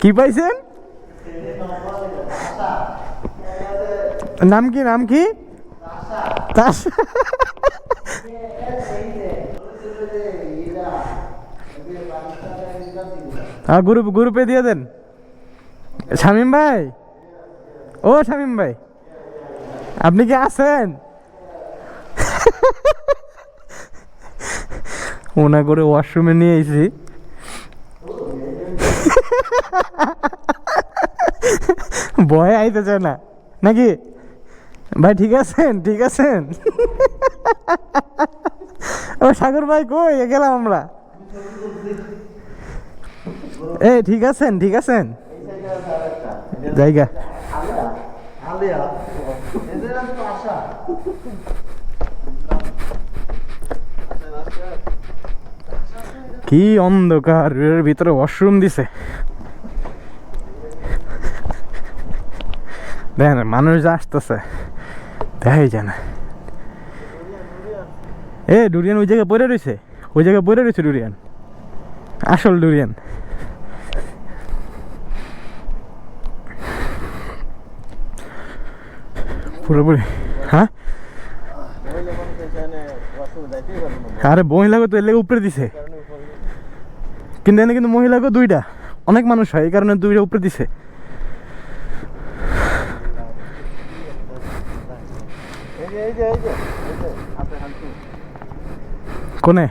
কি পাইছেন? নাম কি নাম কি? গ্রুপ, গ্রুপে দিয়ে দেন। শামিম ভাই? ও শামিম ভাই। আপনি কি আছেন? ওনা করে ওয়াশরুমে নিয়ে এসেছি। ভয় আইতেছে না। নাকি? ভাই, ঠিক আছেন? ঠিক আছেন? ও সাগর ভাই কই? গেলাম আমরা। এ, ঠিক আছেন? ঠিক আছেন? জায়গা। কি অন্ধকার, এর ভিতরে ওয়াশরুম দিছে। দেখেন, মানুষ যা আসতেছে, দেখাই যায় না। এ, ডুরিয়ান ওই জায়গায় পড়ে রয়েছে? ওই জায়গায় পড়ে রয়েছে ডুরিয়ান? আসল ডুরিয়ান। পুরোপুরি হ্যাঁ? আরে মহিলাকে তো, এর লেগে উপরে দিছে। কিন্তু এনে কিন্তু মহিলাকে দুইটা। অনেক মানুষ হয় এই কারণে দুইটা উপরে দিছে। কোনে?